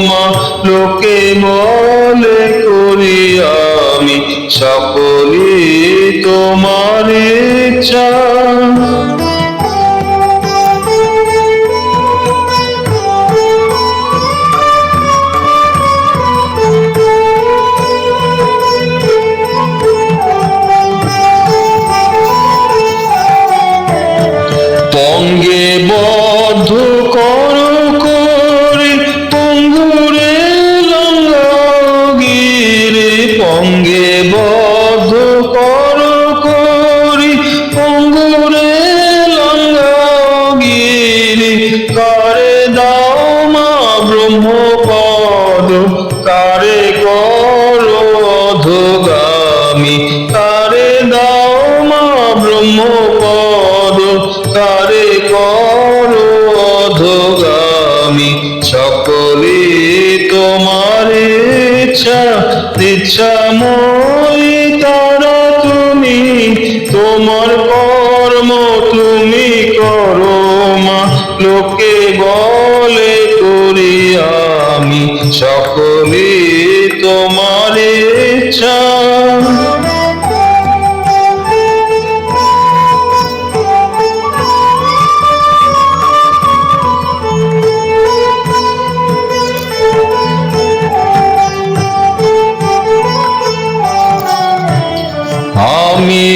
মা লোকে মনে করি আমি সকলি তোমার ইচ্ছা। বদ্ধ কর করি পঙ্গুরে লঙ্গিরে কারে দাও মা ব্রহ্মপদ, কারে কর অধগামী। কারে দাও মা ব্রহ্মপদ, কারে কর অধগামী। সকলে তোমার ইচ্ছা তারা তুমি তোমার কর্ম তুমি করো মা। লোকে বলে করি আমি সকলে তোমার ইচ্ছা।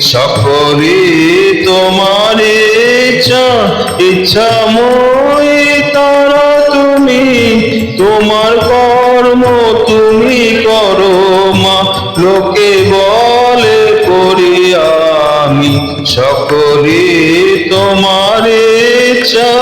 সকলে তোমার ইচ্ছা ইচ্ছা মই তারা তুমি, তোমার কর্ম তুমি করো মা লোকে বলে করি আমি। সকলে তোমার ইচ্ছা।